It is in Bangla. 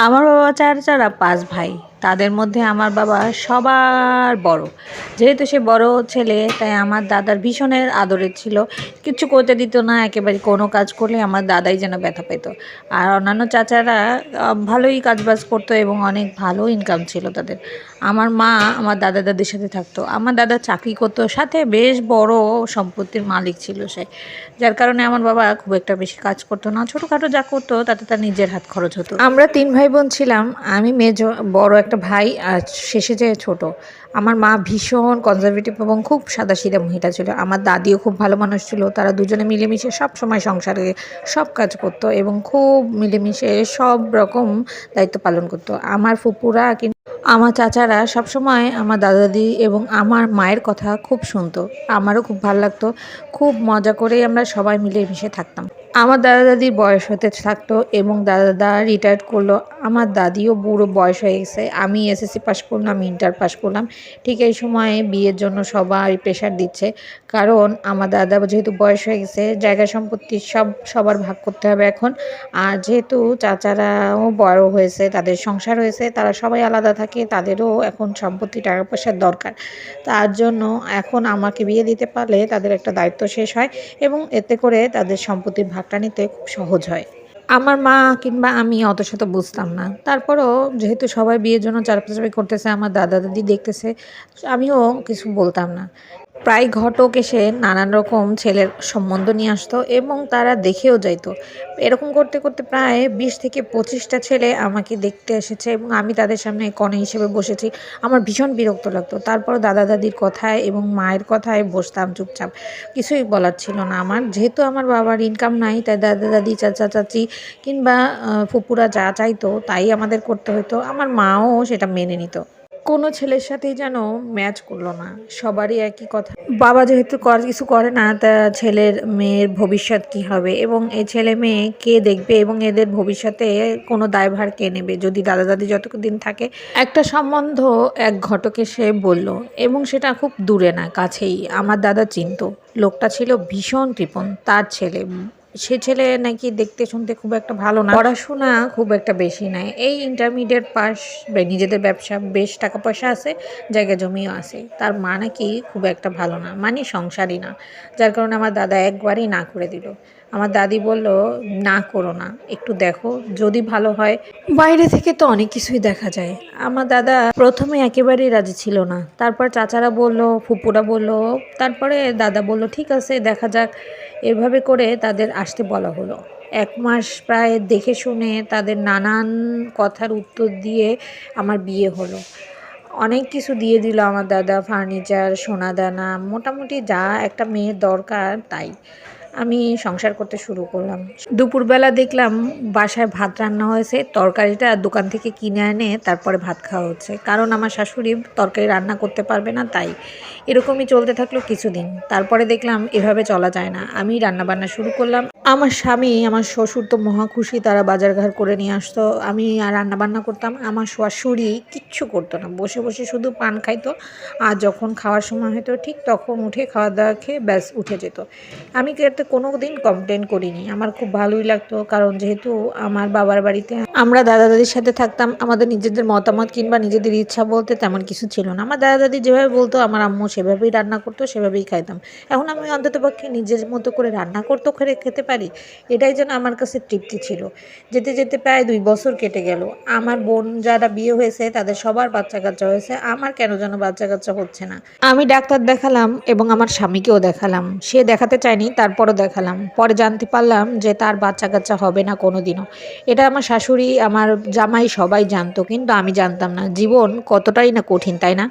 আমার বাবা চার চারা পাঁচ ভাই। তাদের মধ্যে আমার বাবা সবার বড়। যেহেতু সে বড় ছেলে, তাই আমার দাদার ভীষণের আদরের ছিল। কিচ্ছু করতে দিত না, একেবারে কোনো কাজ করলে আমার দাদাই যেন ব্যথা পেত। আর অন্যান্য চাচারা ভালোই কাজবাজ করতো এবং অনেক ভালো ইনকাম ছিল তাদের। আমার মা আমার দাদা দাদির সাথে থাকতো। আমার দাদা চাকরি করতো, সাথে বেশ বড় সম্পত্তির মালিক ছিল সে। যার কারণে আমার বাবা খুব একটা বেশি কাজ করতো না। ছোটোখাটো যা করতো, তাতে তার নিজের হাত খরচ হতো। আমরা তিন ভাই বোন ছিলাম। আমি মেজো, বড় একটা ভাই আর শেষে যে ছোট। আমার মা ভীষণ কনজারভেটিভ এবং খুব সাদাসিধা মহিলা ছিল। আমার দাদিও খুব ভালো মানুষ ছিল। তারা দুজনে মিলেমিশে সব সময় সংসারে সব কাজ করতো এবং খুব মিলেমিশে সব রকম দায়িত্ব পালন করতো। আমার ফুপুরা কিন্তু আমার চাচারা সবসময় আমার দাদা দাদি এবং আমার মায়ের কথা খুব শুনতো। আমারও খুব ভালো লাগতো। খুব মজা করেই আমরা সবাই মিলে মিশে থাকতাম। আমার দাদা দাদির বয়স হতে থাকতো এবং দাদা দাদা রিটায়ার্ড করল। আমার দাদিও বুড়ো বয়স হয়ে গেছে, আমি এসএসসি পাশ করলাম ইন্টার পাশ করলাম, ঠিক এই সময়ে বিয়ের জন্য সবাই প্রেশার দিচ্ছে, কারণ আমার দাদা যেহেতু বয়স হয়ে গেছে, জায়গা সম্পত্তি সব সবার ভাগ করতে হবে এখন, আর যেহেতু চাচারাও বড় হয়েছে, তাদের সংসার হয়েছে, তারা সবাই আলাদা থাকে, তাদেরও এখন সম্পত্তি, টাকা পয়সার দরকার, তার জন্য এখন আমাকে বিয়ে দিতে পারলে তাদের একটা দায়িত্ব শেষ হয় এবং এতে করে তাদের সম্পত্তির ভাগটা নিতে খুব সহজ হয়। আমার মা কিংবা আমি অত শত বুঝতাম না। তারপরও যেহেতু সবাই বিয়ের জন্য চারপাশাপি করতেছে, আমার দাদা দাদি দেখতেছে, আমিও কিছু বলতাম না। প্রায় ঘটক এসে নানান রকম ছেলের সম্বন্ধ নিয়ে আসতো এবং তারা দেখেও যাইতো। এরকম করতে করতে প্রায় বিশ থেকে পঁচিশটা ছেলে আমাকে দেখতে এসেছে এবং আমি তাদের সামনে কনে হিসেবে বসেছি। আমার ভীষণ বিরক্ত লাগতো। তারপর দাদা দাদির কথায় এবং মায়ের কথায় বসতাম চুপচাপ। কিছুই বলার ছিল না আমার। যেহেতু আমার বাবার ইনকাম নাই, তাই দাদা দাদি, চাচা, চাচি কিংবা ফুপুরা যা চাইতো তাই আমাদের করতে হতো আমার মাও সেটা মেনে নিত। কোনো ছেলের সাথেই যেন ম্যাচ করল না। সবারই একই কথা। বাবা যেহেতু কিছু করে না, তা ছেলের মেয়ের ভবিষ্যৎ কি হবে? এবং এই ছেলে মেয়ে কে দেখবে? এবং এদের ভবিষ্যতে কোনো দায়ভার কে নেবে? যদি দাদা দাদি যতদিন থাকে, একটা সম্বন্ধ এক ঘটকে সে বলল। এবং সেটা খুব দূরে না, কাছেই। আমার দাদা চিনতো। লোকটা ছিল ভীষণ কৃপণ, তার ছেলে। সে ছেলে নাকি দেখতে শুনতে খুব একটা ভালো না। পড়াশোনা খুব একটা বেশি নাই। এই ইন্টারমিডিয়েট পাস নিজেদের ব্যবসা বেশ টাকা পয়সা আছে, জায়গা জমিও আছে। তার মা নাকি খুব একটা ভালো না মানে সংসারই না। যার কারণে আমার দাদা একবারই না করে দিল। আমার দাদি বলল না করো না একটু দেখো যদি ভালো হয়। বাইরে থেকে তো অনেক কিছুই দেখা যায়। আমার দাদা প্রথমে একেবারেই রাজি ছিল না। তারপর চাচারা বলল ফুপুরা বলল তারপরে দাদা বলল ঠিক আছে দেখা যাক। এভাবে করে তাদের আসতে বলা হলো। এক মাস প্রায় দেখে শুনে তাদের নানান কথার উত্তর দিয়ে আমার বিয়ে হলো। অনেক কিছু দিয়ে দিল আমার দাদা ফার্নিচার সোনাদানা মোটামুটি যা একটা মেয়ের দরকার তাই। আমি সংসার করতে শুরু করলাম। দুপুরবেলা দেখলাম বাসায় ভাত রান্না হয়েছে, তরকারিটা দোকান থেকে কিনে এনে তারপরে ভাত খাওয়া হচ্ছে। কারণ আমার শাশুড়ি তরকারি রান্না করতে পারবে না, তাই এরকমই চলতে থাকল কিছুদিন। তারপরে দেখলাম এভাবে চলা যায় না। আমি রান্না বান্না শুরু করলাম। আমার স্বামী, আমার শ্বশুর তো মহা খুশি, তারা বাজার ঘাট করে নিয়ে আসতো। আমি আর রান্না বান্না করতাম। আমার শাশুড়ি কিচ্ছু করতো না। বসে বসে শুধু পান খাইতো আর যখন খাওয়ার সময় হতো ঠিক তখন উঠে খাওয়া দাওয়া খেয়ে ব্যাস উঠে যেত। আমি এতে কোনো দিন কমপ্লেন করিনি। আমার খুব ভালোই লাগতো, কারণ যেহেতু আমার বাবার বাড়িতে আমরা দাদা দাদির সাথে থাকতাম, আমাদের নিজেদের মতামত কিংবা নিজেদের ইচ্ছা বলতে তেমন কিছু ছিল না। আমার দাদা দাদি যেভাবে বলতো, আমার আম্মু সেভাবেই রান্না করতো, সেভাবেই খাইতাম। এখন আমি অন্তত পক্ষে নিজের মতো করে রান্না করতো করে খেতে পারি, এটাই যেন আমার কাছে তৃপ্তি ছিল। যেতে যেতে প্রায় দুই বছর কেটে গেল। আমার বোন যারা বিয়ে হয়েছে, তাদের সবার বাচ্চা কাচ্চা হয়েছে, আমার কেন যেন বাচ্চা কাচ্চা হচ্ছে না। আমি ডাক্তার দেখালাম এবং আমার স্বামীকেও দেখালাম। সে দেখাতে চায়নি তারপরও দেখালাম। পরে জানতে পারলাম যে তার বাচ্চা কাচ্চা হবে না কোনো দিনও এটা আমার শাশুড়ি, আমার জামাই সবাই জানতো, কিন্তু আমি জানতাম না। জীবন কতটাই না কঠিন, তাই না?